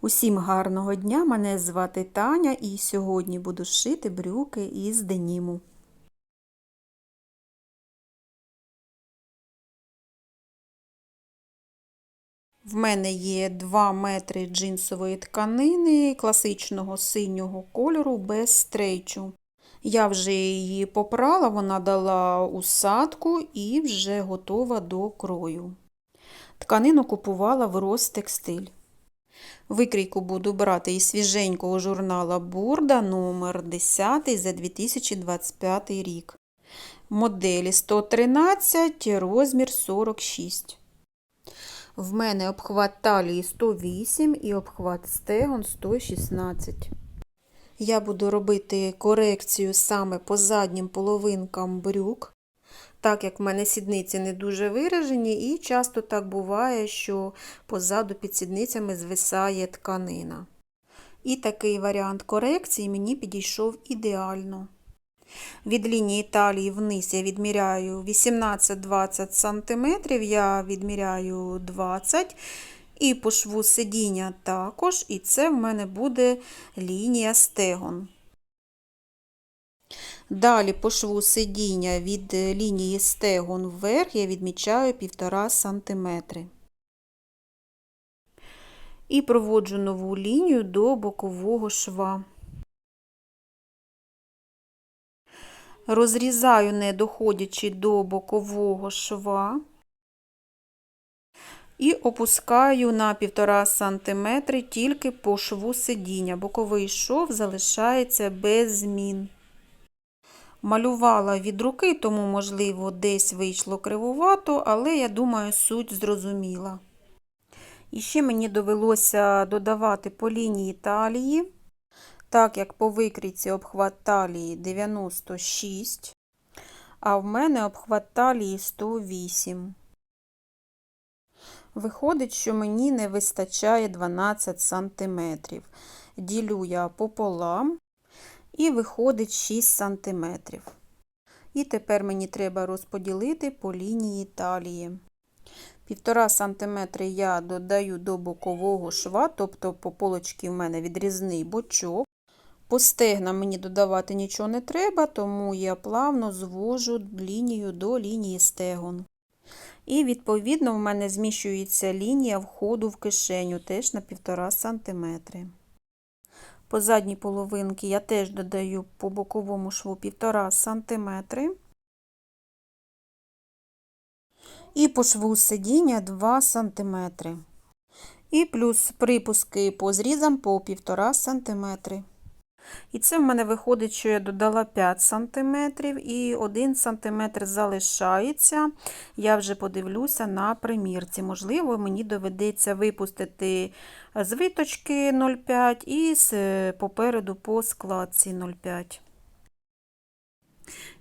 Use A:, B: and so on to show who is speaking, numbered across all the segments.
A: Усім гарного дня! Мене звати Таня і сьогодні буду шити брюки із деніму. В мене є 2 метри джинсової тканини класичного синього кольору без стрейчу. Я вже її попрала, вона дала усадку і вже готова до крою. Тканину купувала в Ростекстиль. Викрійку буду брати із свіженького журнала Бурда номер 10 за 2025 рік. Моделі 113, розмір 46. В мене обхват талії 108 і обхват стегон 116. Я буду робити корекцію саме по заднім половинкам брюк, так як в мене сідниці не дуже виражені, і часто так буває, що позаду під сідницями звисає тканина. І такий варіант корекції мені підійшов ідеально. Від лінії талії вниз я відміряю 18-20 см, я відміряю 20 і по шву сидіння також, і це в мене буде лінія стегон. Далі по шву сидіння від лінії стегон вверх я відмічаю 1,5 см. І проводжу нову лінію до бокового шва. Розрізаю, не доходячи до бокового шва. І опускаю на 1,5 см тільки по шву сидіння. Боковий шов залишається без змін. Малювала від руки, тому, можливо, десь вийшло кривувато, але я думаю, суть зрозуміла. І ще мені довелося додавати по лінії талії, так як по викрійці обхват талії 96, а в мене обхват талії 108. Виходить, що мені не вистачає 12 см. Ділю я пополам і виходить 6 см. І тепер мені треба розподілити по лінії талії. 1,5 см я додаю до бокового шва, тобто по полочці в мене відрізний бочок. По стегнам мені додавати нічого не треба, тому я плавно звожу лінію до лінії стегон. І, відповідно, в мене зміщується лінія входу в кишеню теж на 1,5 см. По задній половинці я теж додаю по боковому шву 1,5 см. І по шву сидіння 2 см. І плюс припуски по зрізам по 1,5 см. І це в мене виходить, що я додала 5 см і 1 см залишається. Я вже подивлюся на примірці. Можливо, мені доведеться випустити з виточки 0,5 і з попереду по складці 0,5.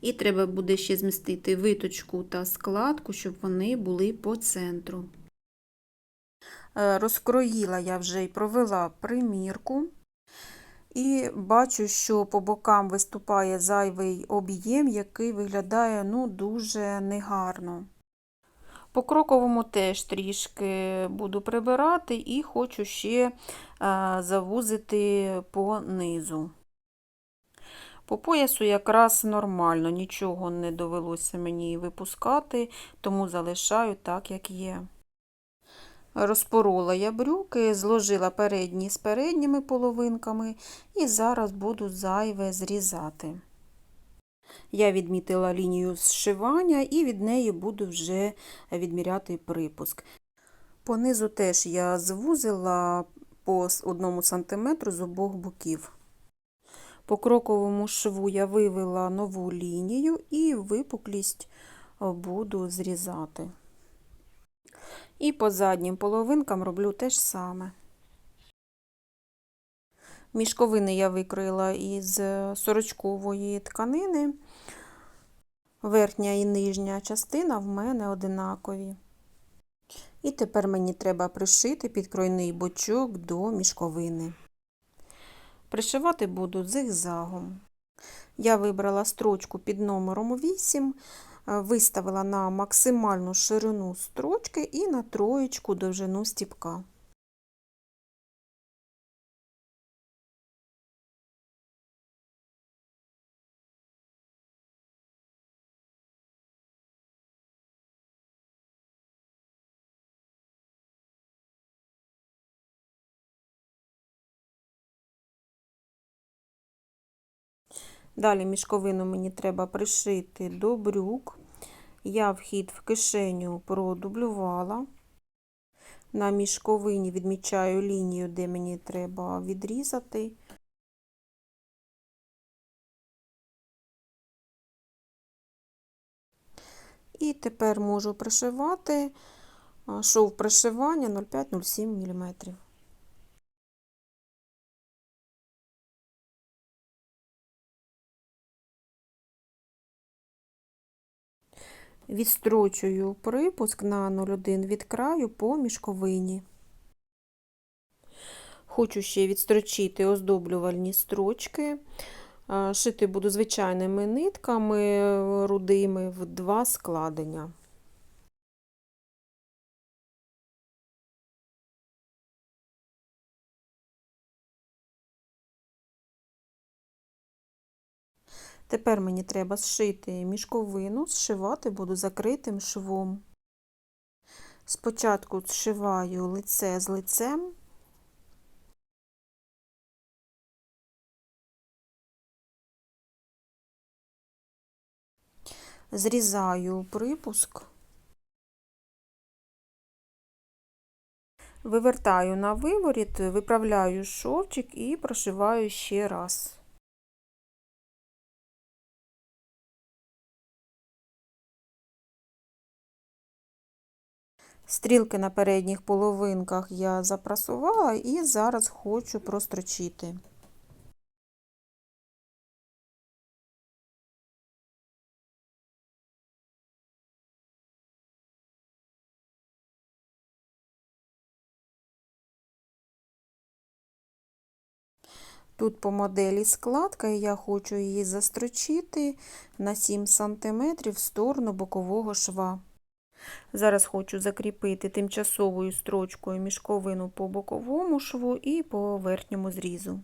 A: І треба буде ще змістити виточку та складку, щоб вони були по центру. Розкроїла я вже і провела примірку. І бачу, що по бокам виступає зайвий об'єм, який виглядає ну, дуже негарно. По кроковому теж трішки буду прибирати і хочу ще завузити по низу. По поясу якраз нормально, нічого не довелося мені випускати, тому залишаю так, як є. Розпорола я брюки, зложила передні з передніми половинками і зараз буду зайве зрізати. Я відмітила лінію зшивання і від неї буду вже відміряти припуск. Понизу теж я звузила по 1 см з обох боків. По кроковому шву я вивела нову лінію і випуклість буду зрізати. І по заднім половинкам роблю те ж саме. Мішковини я викроїла із сорочкової тканини. Верхня і нижня частина в мене одинакові. І тепер мені треба пришити підкройний бочок до мішковини. Пришивати буду зигзагом. Я вибрала строчку під номером 8, виставила на максимальну ширину строчки і на троєчку довжину стіпка. Далі мішковину мені треба пришити до брюк. Я вхід в кишеню продублювала. На мішковині відмічаю лінію, де мені треба відрізати. І тепер можу пришивати шов пришивання 0,5-0,7 мм. Відстрочую припуск на 0,1 від краю по мішковині. Хочу ще відстрочити оздоблювальні строчки. Шити буду звичайними нитками рудими в два складення. Тепер мені треба зшити мішковину, зшивати буду закритим швом. Спочатку зшиваю лице з лицем. Зрізаю припуск, вивертаю на виворіт, виправляю шовчик і прошиваю ще раз. Стрілки на передніх половинках я запрасувала і зараз хочу прострочити. Тут по моделі складка, і я хочу її застрочити на 7 см в сторону бокового шва. Зараз хочу закріпити тимчасовою строчкою мішковину по боковому шву і по верхньому зрізу.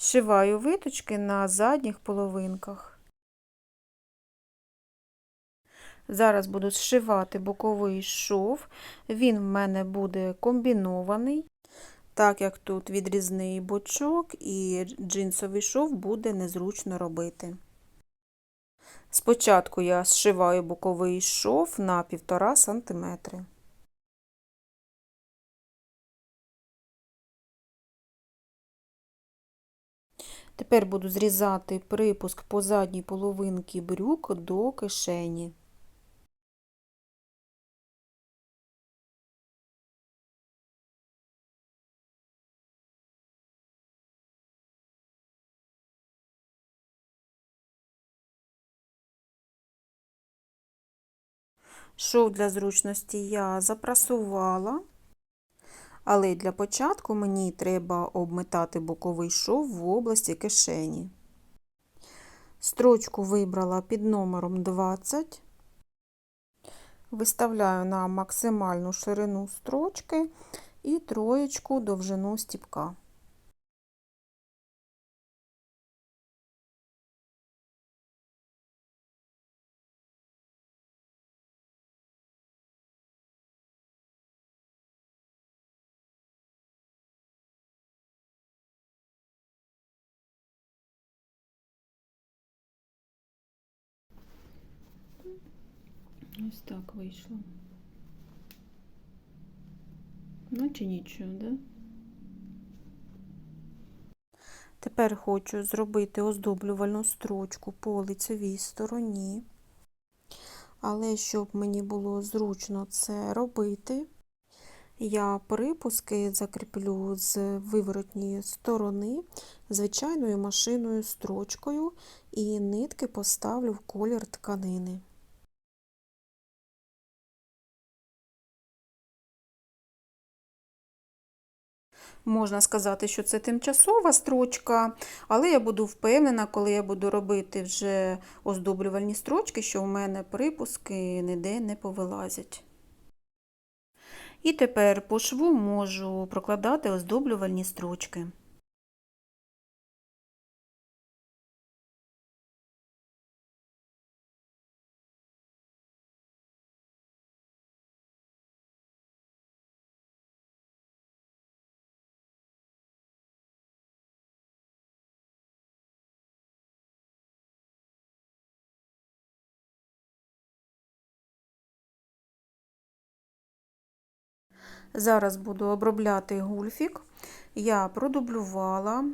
A: Зшиваю виточки на задніх половинках. Зараз буду зшивати боковий шов, він в мене буде комбінований так як тут відрізний бочок і джинсовий шов буде незручно робити. Спочатку я зшиваю боковий шов на 1,5 см. Тепер буду зрізати припуск по задній половинці брюк до кишені. Шов для зручності я запрасувала, але для початку мені треба обметати боковий шов в області кишені. Строчку вибрала під номером 20, виставляю на максимальну ширину строчки і троєчку довжину стіпка. Ось так вийшло. Наче нічого, да? Тепер хочу зробити оздоблювальну строчку по лицевій стороні, але щоб мені було зручно це робити, я припуски закріплю з виворотньої сторони звичайною машиною строчкою і нитки поставлю в колір тканини. Можна сказати, що це тимчасова строчка, але я буду впевнена, коли я буду робити вже оздоблювальні строчки, що в мене припуски ніде не повилазять. І тепер по шву можу прокладати оздоблювальні строчки. Зараз буду обробляти гульфік. Я продублювала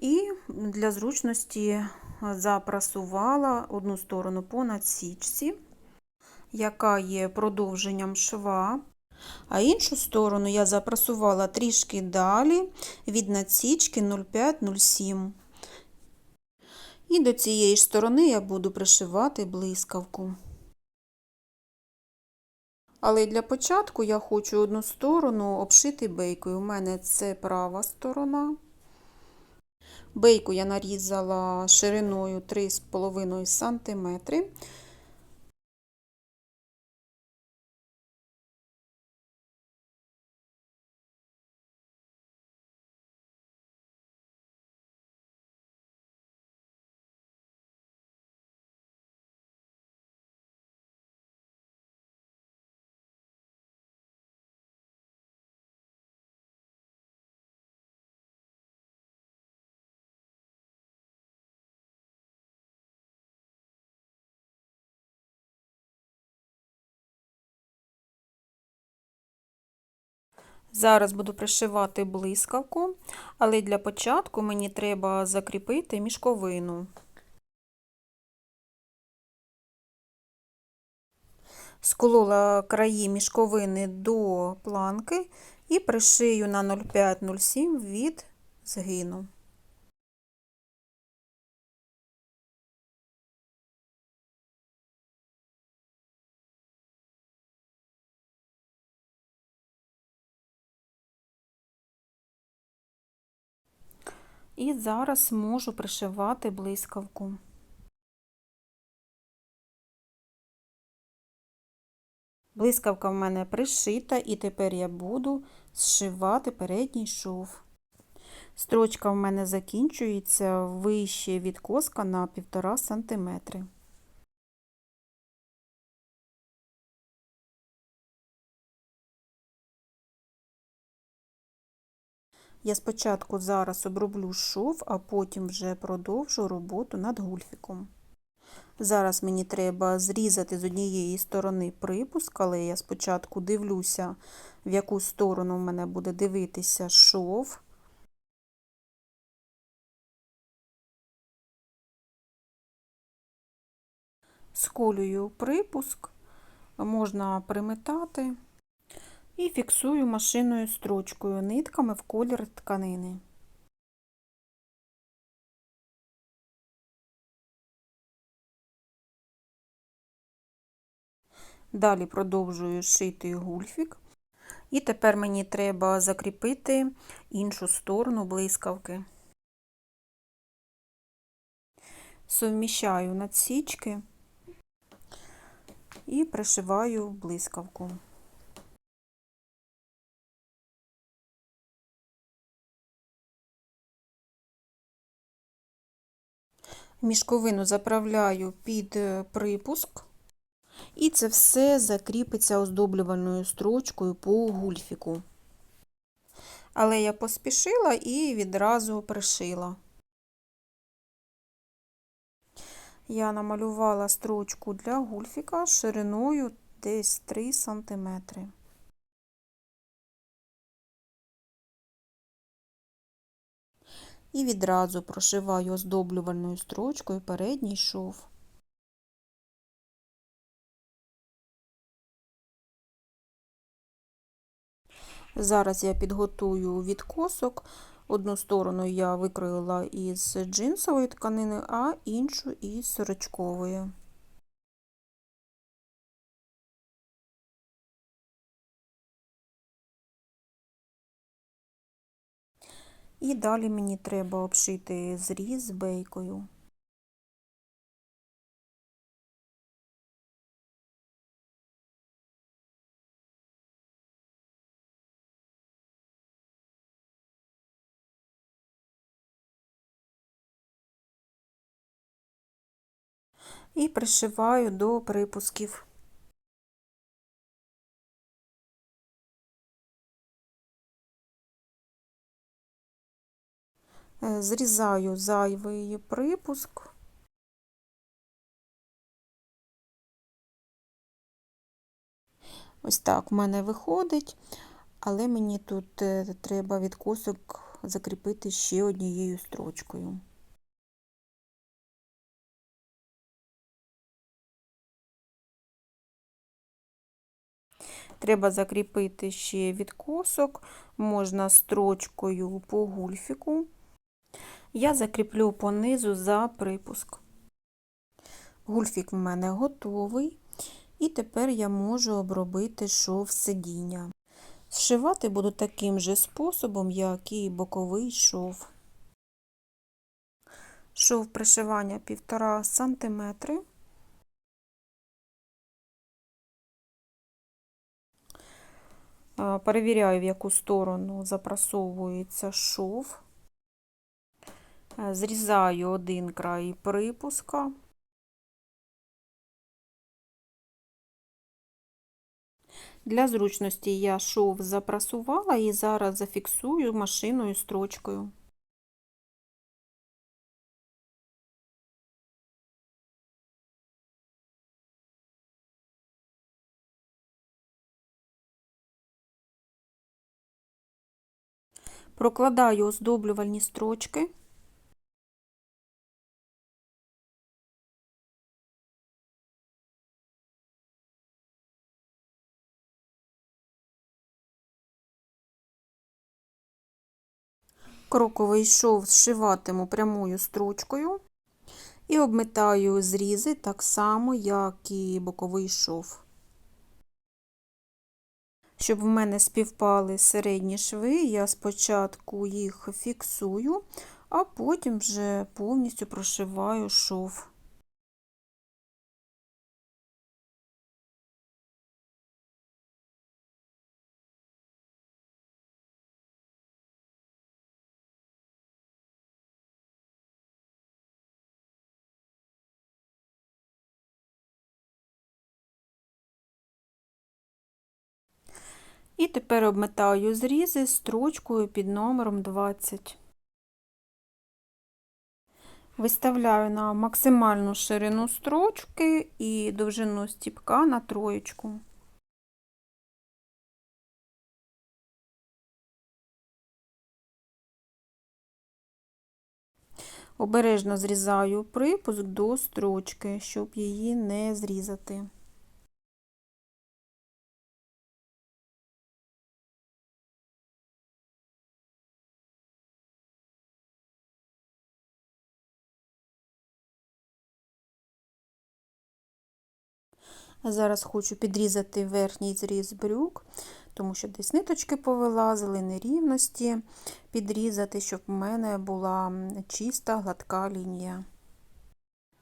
A: і для зручності запрасувала одну сторону по надсічці, яка є продовженням шва, а іншу сторону я запрасувала трішки далі від надсічки 0,5-0,7. І до цієї ж сторони я буду пришивати блискавку. Але для початку я хочу одну сторону обшити бейкою. У мене це права сторона. Бейку я нарізала шириною 3,5 см. Зараз буду пришивати блискавку, але для початку мені треба закріпити мішковину. Сколола краї мішковини до планки і пришию на 0,5-0,7 від згину. І зараз можу пришивати блискавку. Блискавка в мене пришита, і тепер я буду зшивати передній шов. Строчка в мене закінчується вище від коска на 1,5 см. Я спочатку зараз оброблю шов, а потім вже продовжу роботу над гульфіком. Зараз мені треба зрізати з однієї сторони припуск, але я спочатку дивлюся, в яку сторону в мене буде дивитися шов. Сколюю припуск, можна приметати і фіксую машинною строчкою нитками в колір тканини. Далі продовжую шити гульфік. І тепер мені треба закріпити іншу сторону блискавки. Суміщаю надсічки і пришиваю блискавку. Мішковину заправляю під е, припуск, і це все закріпиться оздоблювальною строчкою по гульфіку. Але я поспішила і відразу пришила. Я намалювала строчку для гульфіка шириною десь 3 см. І відразу прошиваю оздоблювальною строчкою передній шов. Зараз я підготую відкосок. Одну сторону я викроїла із джинсової тканини, а іншу із сорочкової. І далі мені треба обшити зріз бейкою. І пришиваю до припусків. Зрізаю зайвий припуск. Ось так в мене виходить, але мені тут е, треба відкосок закріпити ще однією строчкою. Треба закріпити ще відкосок, можна строчкою по гульфіку. Я закріплю по низу за припуск. Гульфік в мене готовий, і тепер я можу обробити шов сидіння. Зшивати буду таким же способом, як і боковий шов. Шов пришивання 1,5 см. Перевіряю, в яку сторону запрасовується шов. Зрізаю один край припуска. Для зручності я шов запрасувала і зараз зафіксую машиною строчкою. Прокладаю оздоблювальні строчки. Кроковий шов зшиватиму прямою строчкою і обмитаю зрізи так само, як і боковий шов. Щоб в мене співпали середні шви, я спочатку їх фіксую, а потім вже повністю прошиваю шов. І тепер обметаю зрізи строчкою під номером 20. Виставляю на максимальну ширину строчки і довжину стіпка на троєчку. Обережно зрізаю припуск до строчки, щоб її не зрізати. Зараз хочу підрізати верхній зріз брюк, тому що десь ниточки повилазили, нерівності підрізати, щоб в мене була чиста гладка лінія.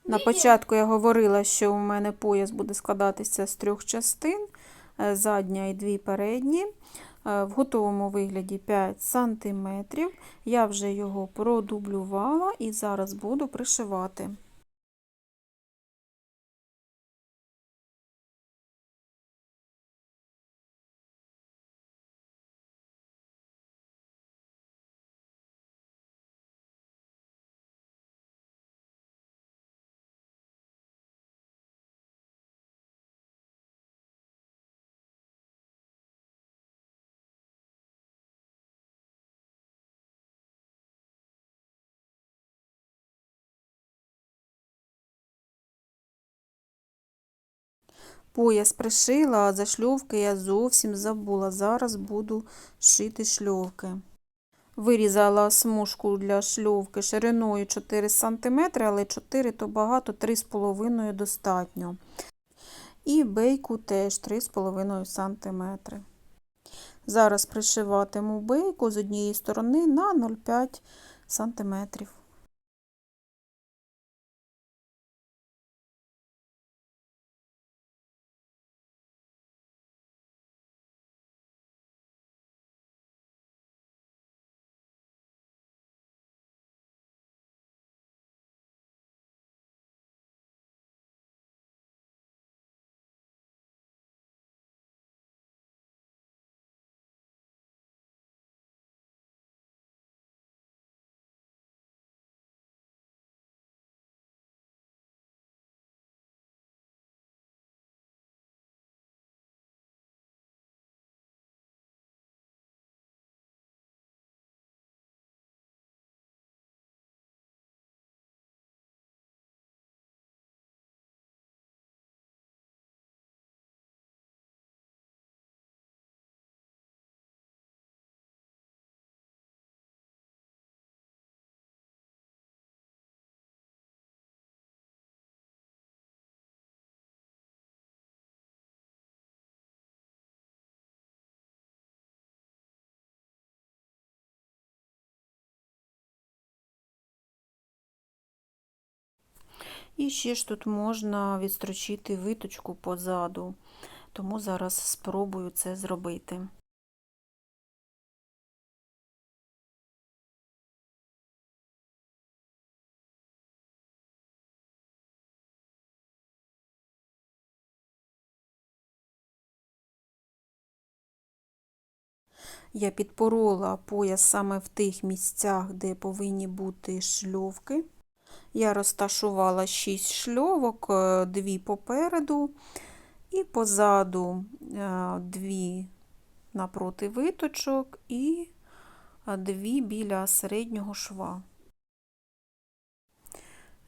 A: На початку я говорила, що у мене пояс буде складатися з трьох частин, е, задня і дві передні. Е, в готовому вигляді 5 см. Я вже його продублювала і зараз буду пришивати. Пояс пришила, а за шльовки я зовсім забула. Зараз буду шити шльовки. Вирізала смужку для шльовки шириною 4 см, але 4 то багато, 3,5 достатньо. І бейку теж 3,5 см. Зараз пришиватиму бейку з однієї сторони на 0,5 см. І ще ж тут можна відстрочити виточку позаду, тому зараз спробую це зробити. Я підпорола пояс саме в тих місцях, де повинні бути шльовки. Я розташувала 6 шльовок, 2 попереду і позаду 2 напроти виточок і 2 біля середнього шва.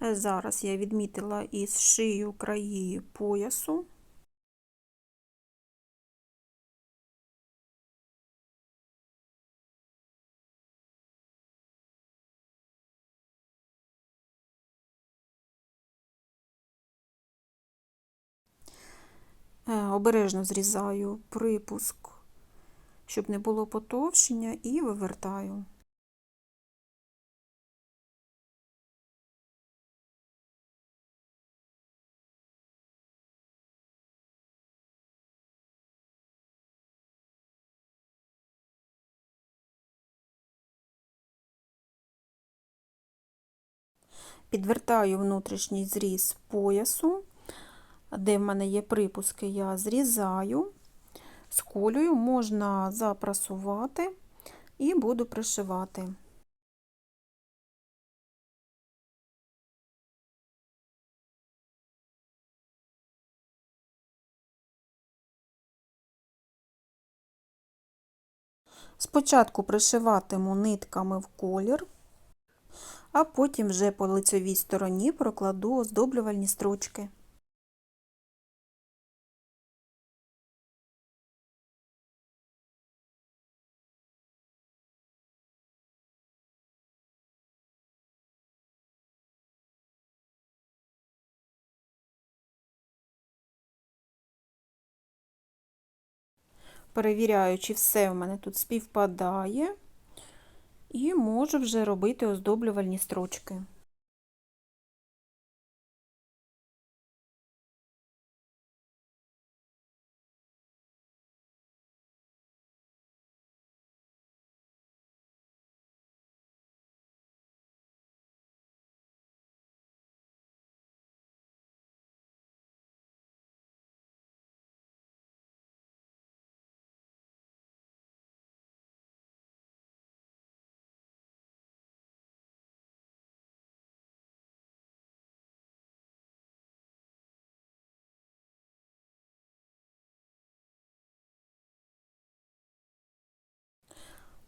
A: Зараз я відмітила із шию краї поясу. Обережно зрізаю припуск, щоб не було потовщення, і вивертаю. Підвертаю внутрішній зріз поясу де в мене є припуски, я зрізаю, сколюю, можна запрасувати і буду пришивати. Спочатку пришиватиму нитками в колір, а потім вже по лицевій стороні прокладу оздоблювальні строчки. Перевіряю, чи все в мене тут співпадає, і можу вже робити оздоблювальні строчки.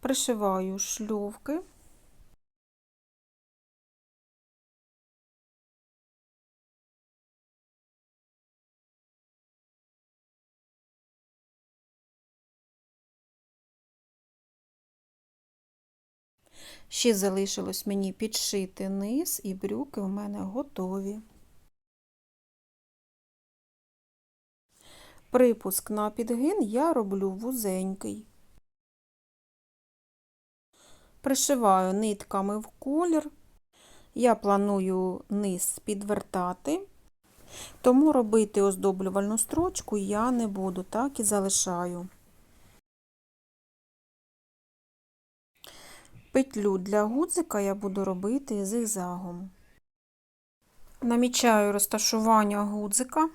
A: Пришиваю шльовки. Ще залишилось мені підшити низ, і брюки у мене готові. Припуск на підгин я роблю вузенький. Пришиваю нитками в колір. Я планую низ підвертати, тому робити оздоблювальну строчку я не буду, так і залишаю. Петлю для гудзика я буду робити зигзагом. Намічаю розташування гудзика.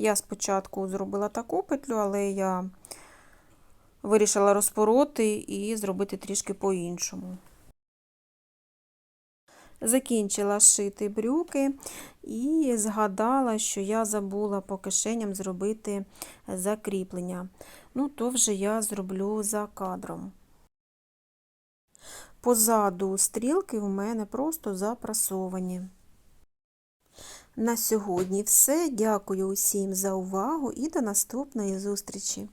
A: Я спочатку зробила таку петлю, але я вирішила розпороти і зробити трішки по-іншому. Закінчила шити брюки і згадала, що я забула по кишеням зробити закріплення. Ну, то вже я зроблю за кадром. Позаду стрілки в мене просто запрасовані. На сьогодні все. Дякую усім за увагу і до наступної зустрічі!